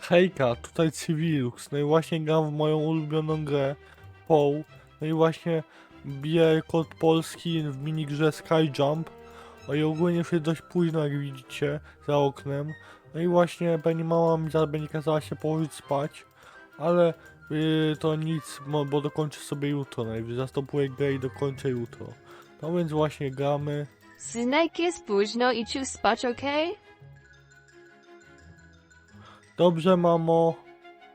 Hejka, tutaj Civilux, no i właśnie gram w moją ulubioną grę POł, no i właśnie biję kod polski w minigrze Skyjump, no i ogólnie już jest dość późno jak widzicie za oknem, no i właśnie pani mama mi zaraz będzie kazała się położyć spać, ale yy, to nic, bo dokończę sobie jutro, najwyżej. Zastopuję grę i dokończę jutro. No więc właśnie gramy, Synek jest późno i ciu spać, okej? Dobrze, mamo.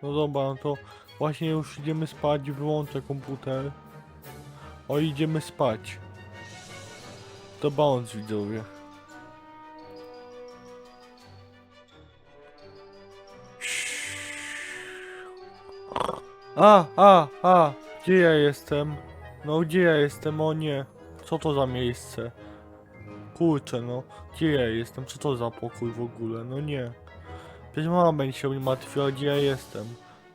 No dobra, no to właśnie już idziemy spać, wyłączę komputer. O, idziemy spać. To bounce, widzowie. A, a, a, gdzie ja jestem? No, gdzie ja jestem? O nie. Co to za miejsce? Kurczę, no. Gdzie ja jestem? Co to za pokój w ogóle? No nie. Mama będzie się martwiła, gdzie ja jestem.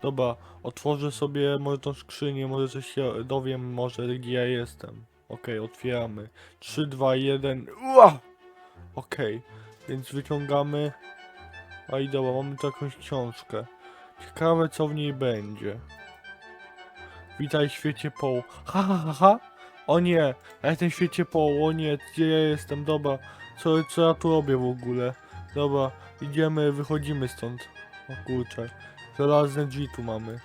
Dobra, otworzę sobie może tą skrzynię, może coś się dowiem, może gdzie ja jestem. Okej, otwieramy. 3, 2, 1. Ua! Okej, więc wyciągamy. A i dobra, mamy tu jakąś książkę. Ciekawe co w niej będzie. Witaj w świecie poł. Ha ha ha ha! O nie! Ja jestem w świecie poł, o nie, gdzie ja jestem? Dobra, co, co ja tu robię w ogóle? Dobra, idziemy, wychodzimy stąd. O kurczę. Żelazne drzwi tu mamy.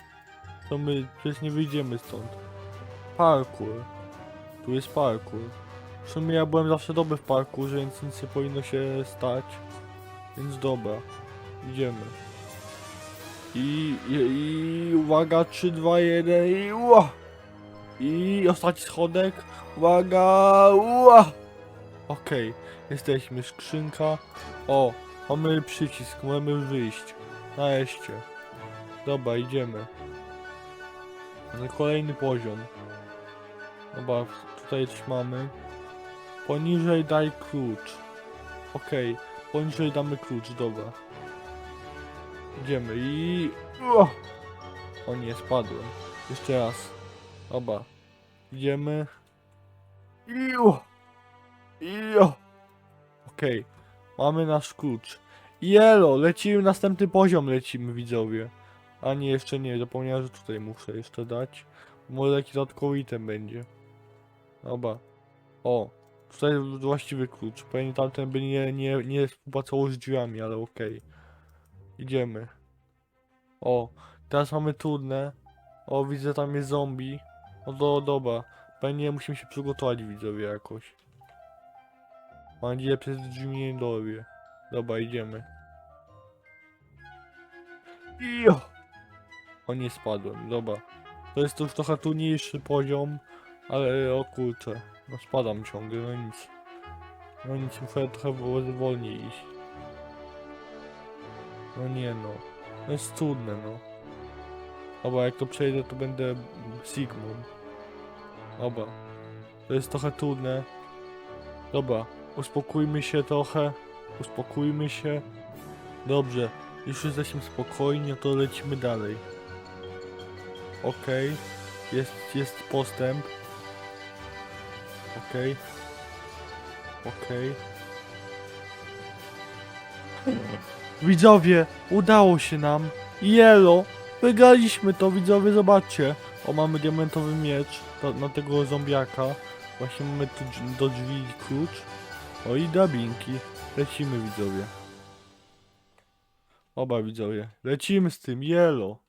To my przecież nie wyjdziemy stąd. Parkour. Tu jest parkour. W sumie ja byłem zawsze dobry w parkurze, więc nic nie powinno się stać. Więc dobra. Idziemy. I, i, i uwaga, 3, 2, 1 i ua! I ostatni schodek. Uwaga, ua! Okej, jesteśmy, skrzynka. O, mamy przycisk, możemy wyjść. Nareszcie. Dobra, idziemy. Na kolejny poziom. Dobra, tutaj coś mamy. Poniżej daj klucz. Okej, poniżej damy klucz, dobra. Idziemy i... O, o nie, spadłem. Jeszcze raz. Dobra. Idziemy. Iu. Iu. Okej. Mamy nasz klucz. Jelo, lecimy, następny poziom lecimy, widzowie. A nie, jeszcze nie, zapomniałem, że tutaj muszę jeszcze dać. Może jakiś dodatkowy item będzie. Dobra. O, tutaj właściwy klucz. Pewnie tamten by nie, nie, nie współpracował z drzwiami, ale okej. Idziemy. O, teraz mamy trudne. O, widzę tam jest zombie. No do, dobra. Pewnie musimy się przygotować, widzowie, jakoś. Mam nadzieję, przez drzwi nie dorwie. Dobra, idziemy. Jo! O nie spadłem, dobra. To jest już trochę trudniejszy poziom, ale o kurczę. No spadam ciągle, no nic. No nic, muszę trochę wo- wolniej iść. No nie no. To jest trudne no. Dobra, jak to przejdę to będę Sigmund. Dobra. To jest trochę trudne. Dobra, uspokójmy się trochę. Uspokójmy się. Dobrze, już jesteśmy spokojni, to lecimy dalej. Okej, jest, jest postęp. Okej. Okej. Widzowie, udało się nam. Jelo, wygraliśmy to, widzowie, zobaczcie. O, mamy diamentowy miecz na tego zombiaka. Właśnie mamy tu do drzwi klucz. O i drabinki. Lecimy widzowie. Oba widzowie. Lecimy z tym, jelo.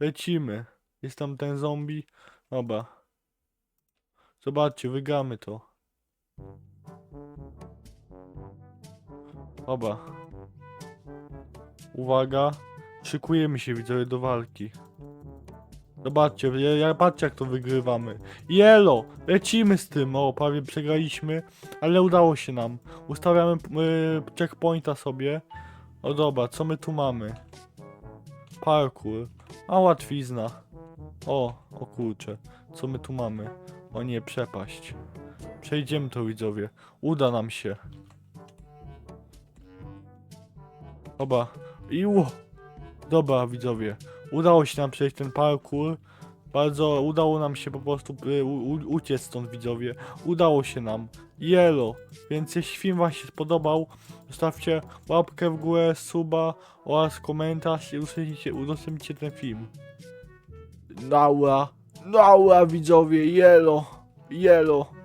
Lecimy. Jest tam ten zombie. Oba. Zobaczcie, wygramy to. Oba. Uwaga. Szykujemy się widzowie do walki. Zobaczcie, ja, ja patrzcie jak to wygrywamy. Jelo! Lecimy z tym, o, prawie przegraliśmy, ale udało się nam. Ustawiamy y, checkpointa sobie. O dobra, co my tu mamy? Parkour. A łatwizna. O, o kurczę. Co my tu mamy? O nie, przepaść. Przejdziemy to widzowie. Uda nam się. Dobra. I u. Dobra widzowie. Udało się nam przejść ten parkour. Bardzo udało nam się po prostu y, u, u, uciec stąd widzowie. Udało się nam. Jelo. Więc jeśli film wam się spodobał, zostawcie łapkę w górę, suba oraz komentarz i udostępnijcie, udostępnijcie ten film. Naura. Naura widzowie. Jelo. Jelo.